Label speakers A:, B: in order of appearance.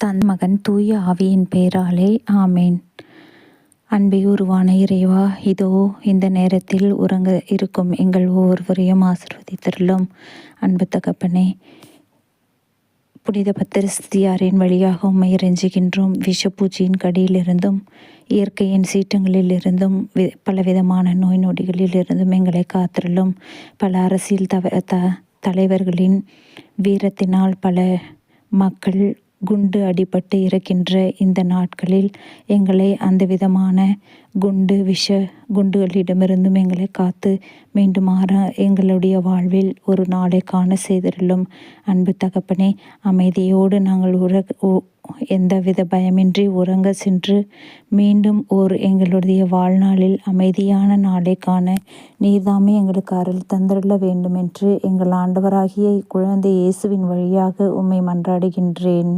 A: தன் மகன் தூய ஆவியின் பெயராலே ஆமேன். அன்பே உருவான இறைவா இதோ இந்த நேரத்தில் உறங்க இருக்கும் எங்கள் ஒவ்வொருவரையும் ஆசிர்வதித்தருளும். அன்பு தகப்பனே புனித பத்திரஸ்தியாரின் வழியாக உண்மை இறைஞ்சுகின்றோம் விஷப்பூச்சியின் கடியிலிருந்தும் இயற்கையின் சீற்றங்களிலிருந்தும் வி பலவிதமான நோய் நொடிகளிலிருந்தும் எங்களை காத்திருளும். பல அரசியல் தவ த தலைவர்களின் வீரத்தினால் பல மக்கள் குண்டு அடிபட்டு இறக்கின்ற இந்த நாட்களில் எங்களை அந்த விதமான குண்டு விஷ குண்டுகளிடமிருந்தும் எங்களை காத்து மீண்டுமாற எங்களுடைய வாழ்வில் ஒரு நாளை காண செய்திருளும் அன்பு தகப்பனே அமைதியோடு நாங்கள் உற எந்தவித பயமின்றி உறங்க சென்று மீண்டும் ஓர் எங்களுடைய வாழ்நாளில் அமைதியான நாளை காண நீர்தாமே எங்களுக்கு அருள் தந்திருள்ள வேண்டுமென்று எங்கள் ஆண்டவராகிய குழந்தை இயேசுவின் வழியாக உம்மை மன்றாடுகின்றேன்.